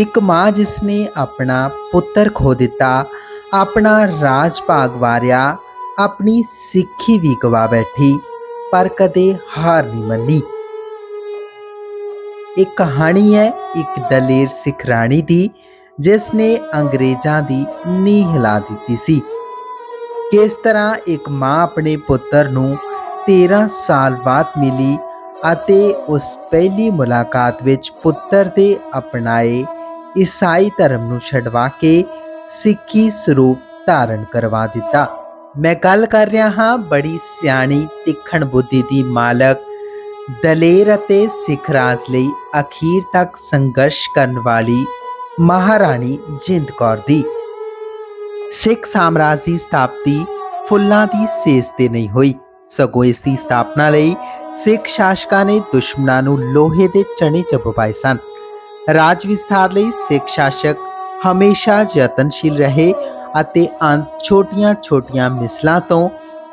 ਇੱਕ ਮਾਂ ਜਿਸ ਨੇ ਆਪਣਾ ਪੁੱਤਰ ਖੋ ਦਿੱਤਾ, ਆਪਣਾ ਰਾਜ ਭਾਗ ਵਾਰਿਆ, ਆਪਣੀ ਸਿੱਖੀ ਵੀ ਗਵਾ ਬੈਠੀ, ਪਰ ਕਦੇ ਹਾਰ ਨਹੀਂ ਮੰਨੀ। ਇੱਕ ਕਹਾਣੀ ਹੈ ਇੱਕ ਦਲੇਰ ਸਿੱਖ ਰਾਣੀ ਦੀ ਜਿਸ ਨੇ ਅੰਗਰੇਜ਼ਾਂ ਦੀ ਨੀਂਹ ਹਿਲਾ ਦਿੱਤੀ ਸੀ। ਕਿਸ ਤਰ੍ਹਾਂ ਇੱਕ ਮਾਂ ਆਪਣੇ ਪੁੱਤਰ ਨੂੰ 13 ਸਾਲ ਬਾਅਦ ਮਿਲੀ ਅਤੇ ਉਸ ਪਹਿਲੀ ਮੁਲਾਕਾਤ ਵਿੱਚ ਪੁੱਤਰ ਦੇ ਅਪਣਾਏ ਈਸਾਈ ਧਰਮ ਨੂੰ ਛਡਵਾ ਕੇ ਸਿੱਖੀ ਸਰੂਪ ਧਾਰਨ ਕਰਵਾ ਦਿੱਤਾ। ਮੈਂ ਗੱਲ ਕਰ ਰਿਹਾ ਹਾਂ ਬੜੀ ਸਿਆਣੀ, ਤਿੱਖਣ ਬੁੱਧੀ ਦੀ ਮਾਲਕ, ਦਲੇਰ ਅਤੇ ਸਿੱਖ ਰਾਜ ਲਈ ਅਖੀਰ ਤੱਕ ਸੰਘਰਸ਼ ਕਰਨ ਵਾਲੀ ਮਹਾਰਾਣੀ ਜਿੰਦ ਕੌਰ ਦੀ। ਸਿੱਖ ਸਾਮਰਾਜ ਦੀ ਸਥਾਪਤੀ ਫੁੱਲਾਂ ਦੀ ਸੇਸ ਤੇ ਨਹੀਂ ਹੋਈ। ਸਗੋਂ ਇਸ ਦੀ ਸਥਾਪਨਾ ਲਈ ਸਿੱਖ ਸ਼ਾਸਕਾਂ ਨੇ ਦੁਸ਼ਮਣਾਂ ਨੂੰ ਲੋਹੇ ਦੇ ਚਣੇ ਚਬਵਾਏ ਸਨ। ਰਾਜ ਵਿਸਥਾਰ ਲਈ ਸਿੱਖ ਸ਼ਾਸਕ ਹਮੇਸ਼ਾ ਯਤਨਸ਼ੀਲ ਰਹੇ ਅਤੇ ਅੰਤ ਛੋਟੀਆਂ-ਛੋਟੀਆਂ ਮਿਸਲਾਂ ਤੋਂ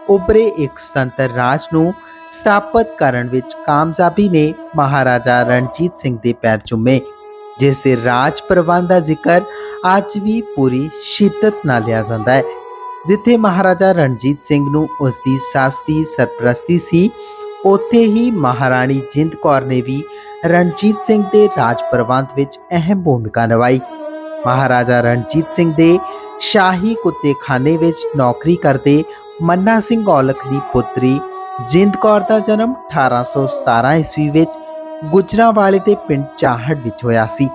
ਉਭਰੇ ਇੱਕ ਸੁਤੰਤਰ ਰਾਜ ਨੂੰ ਸਥਾਪਿਤ ਕਰਨ ਵਿੱਚ ਕਾਮਯਾਬੀ ਨੇ ਮਹਾਰਾਜਾ ਰਣਜੀਤ ਸਿੰਘ ਦੇ ਪੈਰ ਚੁੰਮੇ, ਜਿਸ ਦੇ ਰਾਜ ਪ੍ਰਬੰਧ ਦਾ ਜ਼ਿਕਰ ਅੱਜ ਵੀ ਪੂਰੀ ਸ਼ਿੱਦਤ ਨਾਲ ਲਿਆ ਜਾਂਦਾ ਹੈ, ਜਿੱਥੇ ਮਹਾਰਾਜਾ ਰਣਜੀਤ ਸਿੰਘ ਨੂੰ ਉਸ ਦੀ ਸੱਸ ਦੀ ਸਰਪ੍ਰਸਤੀ ਸੀ, ਉੱਥੇ ਹੀ ਮਹਾਰਾਣੀ ਜਿੰਦ ਕੌਰ ਨੇ ਵੀ ਰਣਜੀਤ ਸਿੰਘ ਦੇ ਰਾਜ ਪ੍ਰਬੰਧ ਵਿੱਚ ਅਹਿਮ ਭੂਮਿਕਾ ਨਿਭਾਈ। ਮਹਾਰਾਜਾ ਰਣਜੀਤ ਸਿੰਘ ਦੇ ਸ਼ਾਹੀ ਕੁੱਤੇਖਾਨੇ ਵਿੱਚ ਨੌਕਰੀ ਕਰਦੇ ਮੰਨਾ ਸਿੰਘ ਔਲਖ ਦੀ ਪੁੱਤਰੀ ਜਿੰਦ ਕੌਰ ਦਾ ਜਨਮ 1817 ਈਸਵੀ ਵਿੱਚ ਗੁਜਰਾਂਵਾਲੇ ਦੇ ਪਿੰਡ ਚਾਹੜ ਵਿੱਚ ਹੋਇਆ ਸੀ।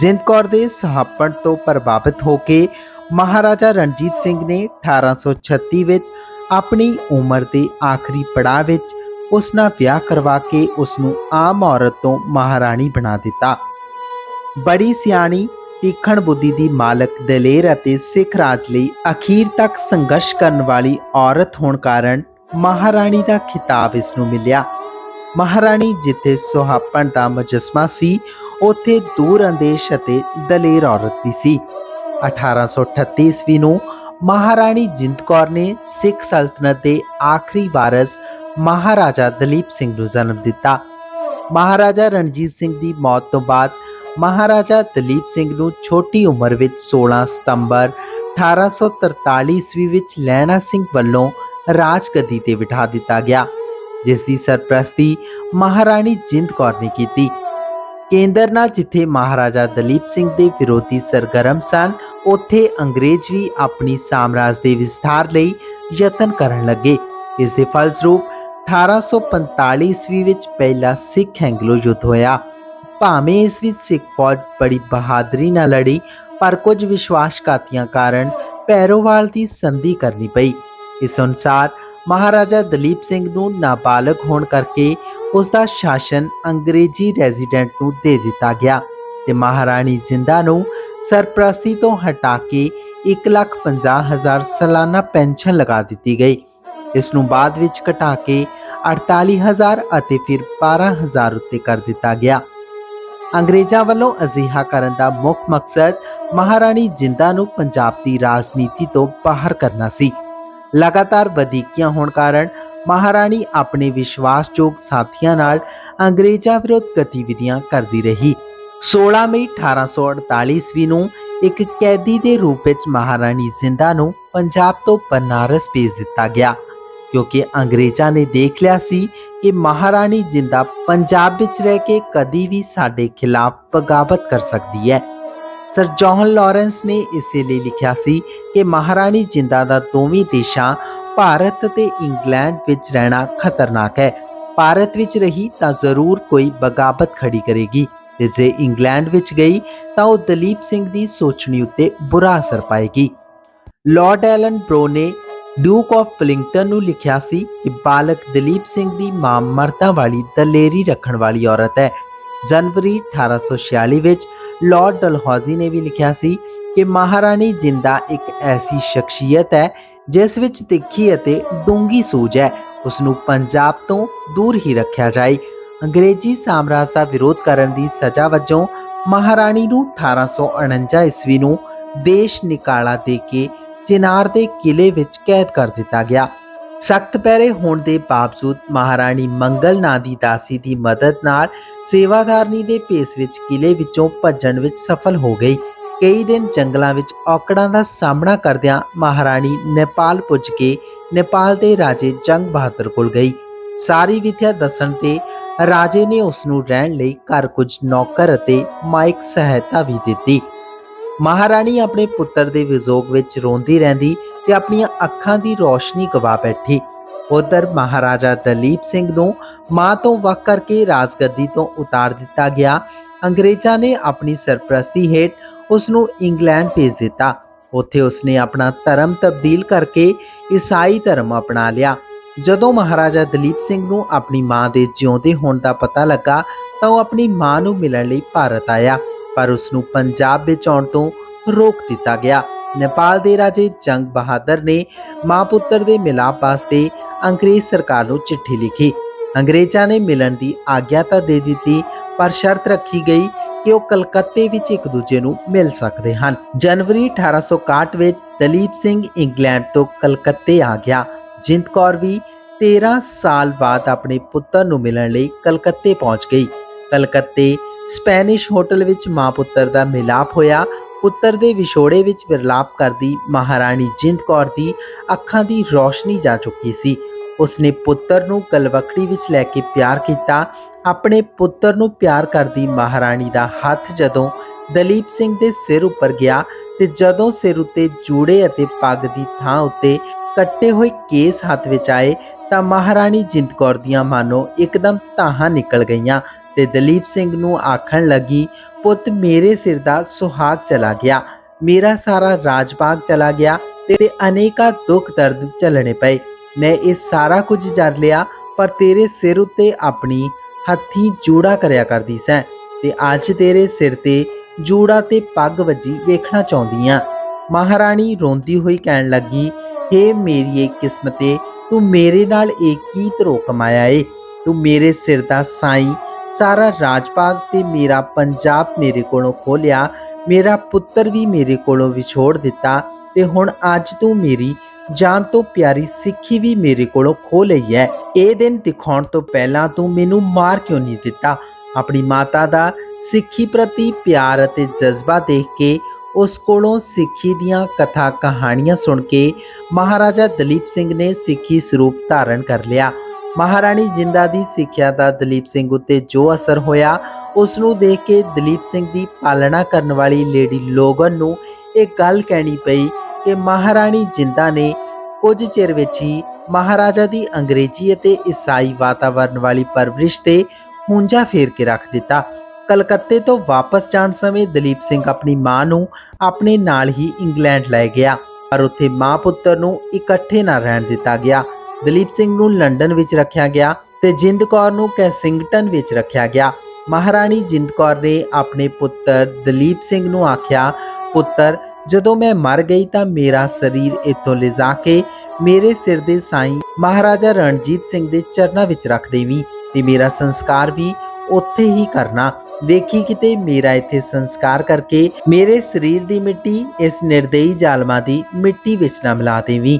ਜਿੰਦ ਕੌਰ ਦੇ ਸਹਾਪਣ ਤੋਂ ਪ੍ਰਭਾਵਿਤ ਹੋ ਕੇ ਮਹਾਰਾਜਾ ਰਣਜੀਤ ਸਿੰਘ ਨੇ 1836 ਵਿੱਚ ਆਪਣੀ ਉਮਰ ਦੇ ਆਖਰੀ ਪੜਾਅ ਵਿੱਚ ਉਸ ਨਾਲ ਵਿਆਹ ਕਰਵਾ ਕੇ ਉਸ ਨੂੰ ਆਮ ਔਰਤ ਤੋਂ ਮਹਾਰਾਣੀ ਬਣਾ ਦਿੱਤਾ। ਬੜੀ ਸਿਆਣੀ, ਤੀਖਣ ਬੁੱਧੀ ਦੀ ਮਾਲਕ, ਦਲੇਰ ਅਤੇ ਸਿੱਖ ਰਾਜ ਲਈ ਅਖੀਰ ਤੱਕ ਸੰਘਰਸ਼ ਕਰਨ ਵਾਲੀ ਔਰਤ ਹੋਣ ਕਾਰਨ ਮਹਾਰਾਣੀ ਦਾ ਖਿਤਾਬ ਇਸ ਨੂੰ ਮਿਲਿਆ। ਮਹਾਰਾਣੀ ਜਿੱਥੇ ਸੁਹਾਪਣ ਦਾ ਮਜਸਮਾ ਸੀ, ਉੱਥੇ ਦੂਰ ਅੰਦੇਸ਼ ਅਤੇ ਦਲੇਰ ਔਰਤ ਵੀ ਸੀ। 1838 ਈਸਵੀ ਨੂੰ ਮਹਾਰਾਣੀ ਜਿੰਦ ਕੌਰ ਨੇ ਸਿੱਖ ਸਲਤਨਤ ਦੇ ਆਖਰੀ ਵਾਰਸ ਮਹਾਰਾਜਾ ਦਲੀਪ ਸਿੰਘ ਨੂੰ ਜਨਮ ਦਿੱਤਾ। ਮਹਾਰਾਜਾ ਰਣਜੀਤ ਸਿੰਘ ਦੀ ਮੌਤ ਤੋਂ ਬਾਅਦ ਮਹਾਰਾਜਾ ਦਲੀਪ ਸਿੰਘ ਨੂੰ ਛੋਟੀ ਉਮਰ ਵਿੱਚ 16 ਸਤੰਬਰ 1843 ਈਸਵੀ ਵਿੱਚ ਲਹਿਣਾ ਸਿੰਘ ਵੱਲੋਂ ਰਾਜਗੱਦੀ ਤੇ ਬਿਠਾ ਦਿੱਤਾ ਗਿਆ, ਜਿਸ ਦੀ ਸਰਪ੍ਰਸਤੀ ਮਹਾਰਾਣੀ ਜਿੰਦ ਕੌਰ ਨੇ ਕੀਤੀ। ਕੇਂਦਰ ਨਾਲ ਜਿੱਥੇ ਮਹਾਰਾਜਾ ਦਲੀਪ ਸਿੰਘ ਦੇ ਵਿਰੋਧੀ ਸਰਗਰਮ ਸਨ, ਉੱਥੇ ਅੰਗਰੇਜ਼ ਵੀ ਆਪਣੀ ਸਾਮਰਾਜ ਦੇ ਵਿਸਥਾਰ ਲਈ ਯਤਨ ਕਰਨ ਲੱਗੇ। ਇਸ ਦੇ ਫਲਸਰੂਪ 1845 ਈਸਵੀ ਵਿੱਚ ਪਹਿਲਾ ਸਿੱਖ ਐਂਗਲੋ ਯੁੱਧ ਹੋਇਆ। ਭਾਵੇਂ ਇਸ ਵਿੱਚ ਸਿੱਖ ਫੌਜ ਬੜੀ ਬਹਾਦਰੀ ਨਾਲ ਲੜੀ, ਪਰ ਕੁਝ ਵਿਸ਼ਵਾਸਘਾਤੀਆਂ ਕਾਰਨ ਪੈਰੋਵਾਲ ਦੀ ਸੰਧੀ ਕਰਨੀ ਪਈ। ਇਸ ਅਨੁਸਾਰ ਮਹਾਰਾਜਾ ਦਲੀਪ ਸਿੰਘ ਨੂੰ ਨਾਬਾਲਗ ਹੋਣ ਕਰਕੇ ਉਸ ਦਾ ਸ਼ਾਸਨ ਅੰਗਰੇਜ਼ੀ ਰੈਜ਼ੀਡੈਂਟ ਨੂੰ ਦੇ ਦਿੱਤਾ ਗਿਆ ਤੇ ਮਹਾਰਾਣੀ ਜਿੰਦਾ ਨੂੰ ਸਰਪ੍ਰਸਤੀ ਤੋਂ ਹਟਾ ਕੇ 150000 ਸਾਲਾਨਾ ਪੈਨਸ਼ਨ ਲਗਾ ਦਿੱਤੀ ਗਈ। ਇਸ ਨੂੰ ਬਾਅਦ ਵਿੱਚ ਘਟਾ ਕੇ 48000 ਅਤੇ ਫਿਰ 12000 ਉੱਤੇ ਕਰ ਦਿੱਤਾ ਗਿਆ। ਅੰਗਰੇਜ਼ਾਂ ਵੱਲੋਂ ਅਜਿਹਾ ਕਰਨ ਦਾ ਮੁੱਖ ਮਕਸਦ ਮਹਾਰਾਣੀ ਜਿੰਦਾ ਨੂੰ ਪੰਜਾਬ ਦੀ ਰਾਜਨੀਤੀ ਤੋਂ ਬਾਹਰ ਕਰਨਾ ਸੀ। ਲਗਾਤਾਰ ਵਧੀਕੀਆਂ ਹੋਣ ਕਾਰਨ ਮਹਾਰਾਣੀ ਆਪਣੇ ਵਿਸ਼ਵਾਸਯੋਗ ਸਾਥੀਆਂ ਨਾਲ ਅੰਗਰੇਜ਼ਾਂ ਵਿਰੁੱਧ ਗਤੀਵਿਧੀਆਂ ਕਰਦੀ ਰਹੀ। 16 ਮਈ 1848 ਈਸਵੀ ਨੂੰ ਇੱਕ ਕੈਦੀ ਦੇ ਰੂਪ ਵਿੱਚ ਮਹਾਰਾਣੀ ਜਿੰਦਾ ਨੂੰ ਪੰਜਾਬ ਤੋਂ ਬਨਾਰਸ ਭੇਜ ਦਿੱਤਾ ਗਿਆ। ਕਿਉਂਕਿ ਅੰਗਰੇਜ਼ਾਂ ਨੇ ਦੇਖ ਲਿਆ ਸੀ ਕਿ ਮਹਾਰਾਣੀ ਜਿੰਦਾ ਪੰਜਾਬ ਵਿੱਚ ਰਹਿ ਕੇ ਕਦੀ ਵੀ ਸਾਡੇ ਖਿਲਾਫ ਬਗਾਵਤ ਕਰ ਸਕਦੀ ਹੈ। ਸਰ ਜੌਹਨ ਲਾਰੈਂਸ ਨੇ ਇਸੇ ਲਈ ਲਿਖਿਆ ਸੀ ਕਿ ਮਹਾਰਾਣੀ ਜਿੰਦਾ ਦਾ ਦੋਵੇਂ ਦੇਸ਼ਾਂ, ਭਾਰਤ ਅਤੇ ਇੰਗਲੈਂਡ ਵਿੱਚ ਰਹਿਣਾ ਖਤਰਨਾਕ ਹੈ। ਭਾਰਤ ਵਿੱਚ ਰਹੀ ਤਾਂ ਜ਼ਰੂਰ ਕੋਈ ਬਗਾਵਤ ਖੜੀ ਕਰੇਗੀ। ਤੇ ਜੇ ਇੰਗਲੈਂਡ ਵਿੱਚ ਗਈ ਤਾਂ ਉਹ ਦਲੀਪ ਸਿੰਘ ਦੀ ਸੋਚਣੀ ਉੱਤੇ ਬੁਰਾ ਅਸਰ ਪਾਏਗੀ। ਲਾਰਡ ਐਲਨ ਬ੍ਰੋ ਨੇ ਡਿਊਕ ਆਫ ਪਲਿੰਗਟਨ ਨੂੰ ਲਿਖਿਆ ਸੀ ਕਿ ਬਾਲਕ ਦਲੀਪ ਸਿੰਘ ਦੀ ਮਾਂ ਮਰਦਾਂ ਵਾਲੀ ਦਲੇਰੀ ਰੱਖਣ ਵਾਲੀ ਔਰਤ ਹੈ। ਜਨਵਰੀ 1846 ਵਿੱਚ ਲਾਰਡ ਡਲਹੌਜ਼ੀ ਨੇ ਵੀ ਲਿਖਿਆ ਸੀ ਕਿ ਮਹਾਰਾਣੀ ਜਿੰਦਾ ਇੱਕ ਐਸੀ ਸ਼ਖਸੀਅਤ ਹੈ, ਜਿਸ ਵਿੱਚ ਤਿੱਖੀ ਅਤੇ ਡੂੰਗੀ ਸੂਝ ਹੈ। ਉਸ ਨੂੰ ਪੰਜਾਬ ਤੋਂ ਦੂਰ ਹੀ ਰੱਖਿਆ ਜਾਏ। ਅੰਗਰੇਜ਼ੀ ਸਾਮਰਾਜ ਦਾ ਵਿਰੋਧ ਕਰਨ ਦੀ ਸਜ਼ਾ ਵਜੋਂ ਮਹਾਰਾਣੀ ਨੂੰ 1849 ਈਸਵੀ ਨੂੰ ਦੇਸ਼ ਨਿਕਾਲਾ ਦੇ ਕੇ ਚਿਨਾਰ ਦੇ ਕਿਲੇ ਵਿੱਚ ਕੈਦ ਕਰ ਦਿੱਤਾ ਗਿਆ। ਸਖਤ ਪਹਿਰੇ ਹੋਣ ਦੇ ਬਾਵਜੂਦ ਮਹਾਰਾਣੀ ਮੰਗਲ ਨਾਂ ਦੀ ਦਾਸੀ ਦੀ ਮਦਦ ਨਾਲ ਸੇਵਾਦਾਰਨੀ ਦੇ ਭੇਸ ਵਿੱਚ ਕਿਲੇ ਵਿੱਚੋਂ ਭੱਜਣ ਵਿੱਚ ਸਫਲ ਹੋ ਗਈ। ਕਈ ਦਿਨ ਜੰਗਲਾਂ ਵਿੱਚ ਔਕੜਾਂ ਦਾ ਸਾਹਮਣਾ ਕਰਦਿਆਂ ਮਹਾਰਾਣੀ ਨੇਪਾਲ ਪੁੱਜ ਕੇ ਨੇਪਾਲ ਦੇ ਰਾਜੇ ਜੰਗ ਬਹਾਦਰ ਕੋਲ ਗਈ। ਸਾਰੀ ਵਿਥਿਆ ਦੱਸਣ ਤੇ ਰਾਜੇ ਨੇ ਉਸ ਨੂੰ ਰਹਿਣ ਲਈ ਘਰ ਕੁਝ ਨੌਕਰ ਅਤੇ ਮਾਇਕ ਸਹਾਇਤਾ ਵੀ ਦਿੱਤੀ। ਮਹਾਰਾਣੀ ਆਪਣੇ ਪੁੱਤਰ ਦੇ ਵਿਜ਼ੋਗ ਵਿੱਚ ਰੋਂਦੀ ਰਹਿੰਦੀ ਤੇ ਆਪਣੀਆਂ ਅੱਖਾਂ ਦੀ ਰੋਸ਼ਨੀ ਗਵਾ ਬੈਠੀ। ਉਧਰ ਮਹਾਰਾਜਾ ਦਲੀਪ ਸਿੰਘ ਨੂੰ ਮਾਂ ਤੋਂ ਵੱਖ ਕਰਕੇ ਰਾਜਗੱਦੀ ਤੋਂ ਉਤਾਰ ਦਿੱਤਾ ਗਿਆ। ਅੰਗਰੇਜ਼ਾਂ ਨੇ ਆਪਣੀ ਸਰਪ੍ਰਸਤੀ ਹੇਠ ਉਸ ਨੂੰ ਇੰਗਲੈਂਡ ਭੇਜ ਦਿੱਤਾ। ਉੱਥੇ ਉਸਨੇ ਆਪਣਾ ਧਰਮ ਤਬਦੀਲ ਕਰਕੇ ਈਸਾਈ ਧਰਮ ਅਪਣਾ ਲਿਆ। ਜਦੋਂ ਮਹਾਰਾਜਾ ਦਲੀਪ ਸਿੰਘ ਨੂੰ ਆਪਣੀ ਮਾਂ ਦੇ ਜਿਉਂਦੇ ਹੋਣ ਦਾ ਪਤਾ ਲੱਗਾ ਤਾਂ ਉਹ ਆਪਣੀ ਮਾਂ ਨੂੰ ਮਿਲਣ ਲਈ ਭਾਰਤ ਆਇਆ। ਪਰ ਉਸ ਨੂੰ ਪੰਜਾਬ ਵਿੱਚ ਆਉਣ ਤੋਂ ਰੋਕ ਦਿੱਤਾ ਗਿਆ। ਨੇਪਾਲ ਦੇ ਰਾਜੇ ਜੰਗ ਬਹਾਦਰ ਨੇ ਮਾਂ ਪੁੱਤਰ ਦੇ ਮਿਲਾਪ ਵਾਸਤੇ ਅੰਗਰੇਜ਼ ਸਰਕਾਰ ਨੂੰ ਚਿੱਠੀ ਲਿਖੀ। ਅੰਗਰੇਜ਼ਾਂ ਨੇ ਮਿਲਣ ਦੀ ਆਗਿਆ ਤਾਂ ਦੇ ਦਿੱਤੀ, ਪਰ ਸ਼ਰਤ ਰੱਖੀ ਗਈ ਕਿ ਉਹ ਕਲਕੱਤੇ ਵਿੱਚ ਇੱਕ ਦੂਜੇ ਨੂੰ ਮਿਲ ਸਕਦੇ ਹਨ। ਜਨਵਰੀ 1861 ਵਿੱਚ ਦਲੀਪ ਸਿੰਘ ਇੰਗਲੈਂਡ ਤੋਂ ਕਲਕੱਤੇ ਆ ਗਿਆ। ਜਿੰਦ ਕੌਰ ਵੀ 13 ਸਾਲ ਬਾਅਦ ਆਪਣੇ ਪੁੱਤਰ ਨੂੰ ਮਿਲਣ ਲਈ ਕਲਕੱਤੇ ਪਹੁੰਚ ਗਈ। ਕਲਕੱਤੇ ਸਪੈਨਿਸ਼ ਹੋਟਲ ਵਿੱਚ ਮਾਂ ਪੁੱਤਰ ਦਾ ਮਿਲਾਪ ਹੋਇਆ। ਪੁੱਤਰ ਦੇ ਵਿਛੋੜੇ ਵਿੱਚ ਵਿਰਲਾਪ ਕਰਦੀ ਮਹਾਰਾਣੀ ਜਿੰਦ ਕੌਰ ਦੀ ਅੱਖਾਂ ਦੀ ਰੋਸ਼ਨੀ ਜਾ ਚੁੱਕੀ ਸੀ। ਉਸਨੇ ਪੁੱਤਰ ਨੂੰ ਕਲਵਕੜੀ ਵਿੱਚ ਲੈ ਕੇ ਪਿਆਰ ਕੀਤਾ। ਆਪਣੇ ਪੁੱਤਰ ਨੂੰ ਪਿਆਰ ਕਰਦੀ ਮਹਾਰਾਣੀ ਦਾ ਹੱਥ ਜਦੋਂ ਦਲੀਪ ਸਿੰਘ ਦੇ ਸਿਰ ਉੱਪਰ ਗਿਆ ਤੇ ਜਦੋਂ ਸਿਰ ਉੱਤੇ ਜੂੜੇ ਅਤੇ ਪੱਗ ਦੀ ਥਾਂ ਉੱਤੇ ਕੱਟੇ ਹੋਏ ਕੇਸ ਹੱਥ ਵਿੱਚ ਆਏ ਤਾਂ ਮਹਾਰਾਣੀ ਜਿੰਦ ਕੌਰ ਦੀਆਂ ਮਾਨੋ ਇੱਕਦਮ ਤਾਹਾਂ ਨਿਕਲ ਗਈਆਂ। ਤੇ ਦਲੀਪ ਸਿੰਘ ਨੂੰ ਆਖਣ ਲੱਗੀ, ਪੁੱਤ, ਮੇਰੇ ਸਿਰ ਦਾ ਸੁਹਾਗ ਚਲਾ ਗਿਆ। ਮੇਰਾ ਸਾਰਾ ਰਾਜਬਾਗ ਚਲਾ ਗਿਆ ਤੇ ਅਨੇਕਾਂ ਦੁੱਖ ਦਰਦ ਝੱਲਣੇ ਪਏ। ਮੈਂ ਇਹ ਸਾਰਾ ਕੁਝ ਜਰ ਲਿਆ, ਪਰ ਤੇਰੇ ਸਿਰ ਉੱਤੇ ਆਪਣੀ ਹੱਥੀ ਜੂੜਾ ਕਰਿਆ ਕਰਦੀ ਸੈਂ ਤੇ ਅੱਜ ਤੇਰੇ ਸਿਰ ਤੇ ਜੂੜਾ ਤੇ ਪੱਗ ਵੱਜੀ ਵੇਖਣਾ ਚਾਹੁੰਦੀ ਆਂ। ਮਹਾਰਾਣੀ ਰੋਂਦੀ ਹੋਈ ਕਹਿਣ ਲੱਗੀ, ਹੇ ਮੇਰੀ ਕਿਸਮਤੇ ਤੂੰ ਮੇਰੇ ਨਾਲ ਇਹ ਕੀ ਤਰੋ ਕਮਾਇਆ ਏ। ਤੂੰ ਮੇਰੇ ਸਿਰ ਦਾ ਸਾਈਂ ਸਾਰਾ ਰਾਜ ਰਾਜਪਾਗ ਤੇ ਮੇਰਾ ਪੰਜਾਬ ਮੇਰੇ ਕੋਲੋਂ ਖੋਲਿਆ, ਮੇਰਾ ਪੁੱਤਰ ਵੀ ਮੇਰੇ ਕੋਲੋਂ ਵਿਛੋੜ ਦਿੱਤਾ ਤੇ ਹੁਣ ਅੱਜ ਤੂੰ ਮੇਰੀ ਜਾਨ ਤੋਂ ਪਿਆਰੀ ਸਿੱਖੀ ਵੀ ਮੇਰੇ ਕੋਲੋਂ ਖੋ ਲਈ ਹੈ। ਇਹ ਦਿਨ ਦਿਖਾਉਣ ਤੋਂ ਪਹਿਲਾਂ ਤੂੰ ਮੈਨੂੰ ਮਾਰ ਕਿਉਂ ਨਹੀਂ ਦਿੱਤਾ? ਆਪਣੀ ਮਾਤਾ ਦਾ ਸਿੱਖੀ ਪ੍ਰਤੀ ਪਿਆਰ ਅਤੇ ਜਜ਼ਬਾ ਦੇਖ ਕੇ, ਉਸ ਕੋਲੋਂ ਸਿੱਖੀ ਦੀਆਂ ਕਥਾ ਕਹਾਣੀਆਂ ਸੁਣ ਕੇ ਮਹਾਰਾਜਾ ਦਲੀਪ ਸਿੰਘ ਨੇ ਸਿੱਖੀ ਸਰੂਪ ਧਾਰਨ ਕਰ ਲਿਆ। ਮਹਾਰਾਣੀ ਜਿੰਦਾ ਦੀ ਸਿੱਖਿਆ ਦਾ ਦਲੀਪ ਸਿੰਘ ਉੱਤੇ ਜੋ ਅਸਰ ਹੋਇਆ ਉਸ ਨੂੰ ਦੇਖ ਕੇ ਦਲੀਪ ਸਿੰਘ ਦੀ ਪਾਲਣਾ ਕਰਨ ਵਾਲੀ ਲੇਡੀ ਲੋਗਨ ਨੂੰ ਇਹ ਗੱਲ ਕਹਿਣੀ ਪਈ ਕਿ ਮਹਾਰਾਣੀ ਜਿੰਦਾ ਨੇ ਕੁਝ ਚਿਰ ਵਿੱਚ ਹੀ ਮਹਾਰਾਜਾ ਦੀ ਅੰਗਰੇਜ਼ੀ ਅਤੇ ਈਸਾਈ ਵਾਤਾਵਰਣ ਵਾਲੀ ਪਰਵਰਿਸ਼ ਤੇ ਹੁੰਜਾ ਫੇਰ ਕੇ ਰੱਖ ਦਿੱਤਾ। ਕਲਕੱਤੇ ਤੋਂ ਵਾਪਸ ਜਾਣ ਸਮੇਂ ਦਲੀਪ ਸਿੰਘ ਆਪਣੀ ਮਾਂ ਨੂੰ ਆਪਣੇ ਨਾਲ ਹੀ ਇੰਗਲੈਂਡ ਲੈ ਗਿਆ, ਪਰ ਉੱਥੇ ਮਾਂ ਪੁੱਤਰ ਨੂੰ ਇਕੱਠੇ ਨਾ ਰਹਿਣ ਦਿੱਤਾ ਗਿਆ। ਦਲੀਪ ਸਿੰਘ ਨੂੰ ਲੰਡਨ ਵਿੱਚ ਰੱਖਿਆ ਗਿਆ ਤੇ ਜਿੰਦ ਕੌਰ ਨੂੰ ਕੈਸਿੰਗਟਨ ਵਿੱਚ ਰੱਖਿਆ ਗਿਆ। ਮਹਾਰਾਣੀ ਜਿੰਦ ਕੌਰ ਨੇ ਆਪਣੇ ਪੁੱਤਰ ਦਲੀਪ ਸਿੰਘ ਨੂੰ ਆਖਿਆ, ਪੁੱਤਰ, ਜਦੋਂ ਮੈਂ ਮਰ ਗਈ ਤਾਂ ਮੇਰਾ ਸਰੀਰ ਇੱਥੋਂ ਲਿਜਾ ਕੇ ਮੇਰੇ ਸਿਰ ਦੇ ਸਾਈਂ ਮਹਾਰਾਜਾ ਰਣਜੀਤ ਸਿੰਘ ਦੇ ਚਰਨਾਂ ਵਿੱਚ ਰੱਖ ਦੇਵੀਂ ਤੇ ਮੇਰਾ ਸੰਸਕਾਰ ਵੀ ਉੱਥੇ ਹੀ ਕਰਨਾ। ਵੇਖੀ ਕਿਤੇ ਮੇਰਾ ਇੱਥੇ ਸੰਸਕਾਰ ਕਰਕੇ ਮੇਰੇ ਸਰੀਰ ਦੀ ਮਿੱਟੀ ਇਸ ਨਿਰਦਈ ਜ਼ਾਲਮਾਂ ਦੀ ਮਿੱਟੀ ਵਿੱਚ ਨਾ ਮਿਲਾ ਦੇਵੀਂ।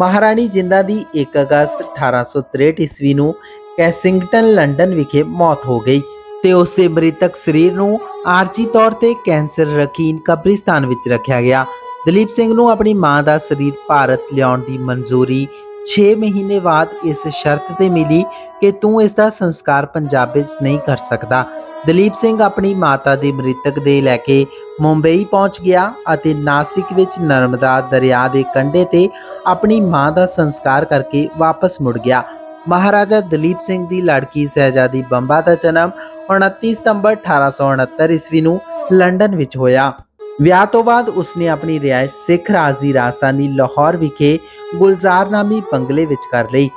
ਮਹਾਰਾਣੀ ਜਿੰਦਾ ਦੀ 1 ਅਗਸਤ 1863 ਈਸਵੀ ਨੂੰ ਕੈਸਿੰਗਟਨ, ਲੰਡਨ ਵਿਖੇ ਮੌਤ ਹੋ ਗਈ ਤੇ ਉਸ ਦੇ ਮ੍ਰਿਤਕ ਸਰੀਰ ਨੂੰ ਆਰਜੀ ਤੌਰ ਤੇ ਕੈਂਸਰ ਰਕੀਨ ਕਬਰਿਸਤਾਨ ਵਿੱਚ ਰੱਖਿਆ ਗਿਆ। ਦਲੀਪ ਸਿੰਘ ਨੂੰ ਆਪਣੀ ਮਾਂ ਦਾ ਸਰੀਰ ਭਾਰਤ ਲਿਆਉਣ ਦੀ ਮਨਜ਼ੂਰੀ 6 ਮਹੀਨੇ ਬਾਅਦ ਇਸ ਸ਼ਰਤ ਤੇ ਮਿਲੀ ਕਿ ਤੂੰ ਇਸ ਦਾ ਸੰਸਕਾਰ ਪੰਜਾਬ ਵਿੱਚ ਨਹੀਂ ਕਰ ਸਕਦਾ। ਦਲੀਪ ਸਿੰਘ ਆਪਣੀ ਮਾਤਾ ਦੀ ਮ੍ਰਿਤਕ ਦੇ ਲੈ ਕੇ ਮੁੰਬਈ ਪਹੁੰਚ ਗਿਆ ਅਤੇ ਨਾਸਿਕ ਵਿੱਚ ਨਰਮਦਾ ਦਰਿਆ ਦੇ ਕੰਢੇ ਤੇ ਆਪਣੀ ਮਾਂ ਦਾ ਸੰਸਕਾਰ ਕਰਕੇ ਵਾਪਸ ਮੁੜ ਗਿਆ। ਮਹਾਰਾਜਾ ਦਲੀਪ ਸਿੰਘ ਦੀ ਲੜਕੀ ਸਹਿਜਾਦੀ ਬੰਬਾ ਦਾ ਜਨਮ 29 ਸਤੰਬਰ 1869 ਈਸਵੀ ਨੂੰ ਲੰਡਨ ਵਿੱਚ ਹੋਇਆ। ਵਿਆਹ ਤੋਂ ਬਾਅਦ ਉਸਨੇ ਆਪਣੀ ਰਿਹਾਇਸ਼ ਸਿੱਖ ਰਾਜ ਦੀ ਰਾਜਧਾਨੀ ਲਾਹੌਰ ਵਿਖੇ ਗੁਲਜ਼ਾਰਨਾਮੀ ਬੰਗਲੇ ਵਿੱਚ ਕਰ ਲਈ।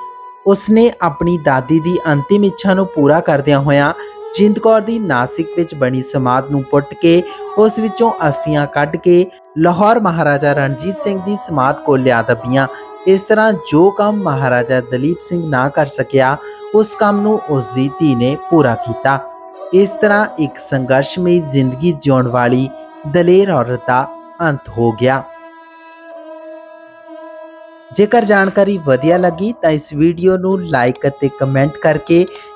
ਉਸਨੇ ਆਪਣੀ ਦਾਦੀ ਦੀ ਅੰਤਿਮ ਇੱਛਾ ਨੂੰ ਪੂਰਾ ਕਰਦਿਆਂ ਹੋਇਆਂ ਜਿੰਦ ਕੌਰ ਦੀ ਨਾਸਿਕ ਵਿੱਚ ਬਣੀ ਸਮਾਧ ਨੂੰ ਪੁੱਟ ਕੇ ਉਸ ਵਿੱਚੋਂ ਅਸਥੀਆਂ ਕੱਢ ਕੇ ਲਾਹੌਰ ਮਹਾਰਾਜਾ ਰਣਜੀਤ ਸਿੰਘ ਦੀ ਸਮਾਧ ਕੋਲ ਲਿਆ ਦੱਬੀਆਂ। ਇਸ ਤਰ੍ਹਾਂ ਜੋ ਕੰਮ ਮਹਾਰਾਜਾ ਦਲੀਪ ਸਿੰਘ ਨਾ ਕਰ ਸਕਿਆ, ਉਸ ਕੰਮ ਨੂੰ ਉਸ ਦੀ ਧੀ ਨੇ ਪੂਰਾ ਕੀਤਾ। ਇਸ ਤਰ੍ਹਾਂ ਇੱਕ ਸੰਘਰਸ਼ਮਈ ਜ਼ਿੰਦਗੀ ਜਿਉਣ ਵਾਲੀ ਦਲੇਰ ਔਰਤ ਦਾ ਅੰਤ ਹੋ ਗਿਆ। ਜੇਕਰ ਜਾਣਕਾਰੀ ਵਧੀਆ ਲੱਗੀ ਤਾਂ ਇਸ ਵੀਡੀਓ ਨੂੰ ਲਾਈਕ ਅਤੇ ਕਮੈਂਟ ਕਰਕੇ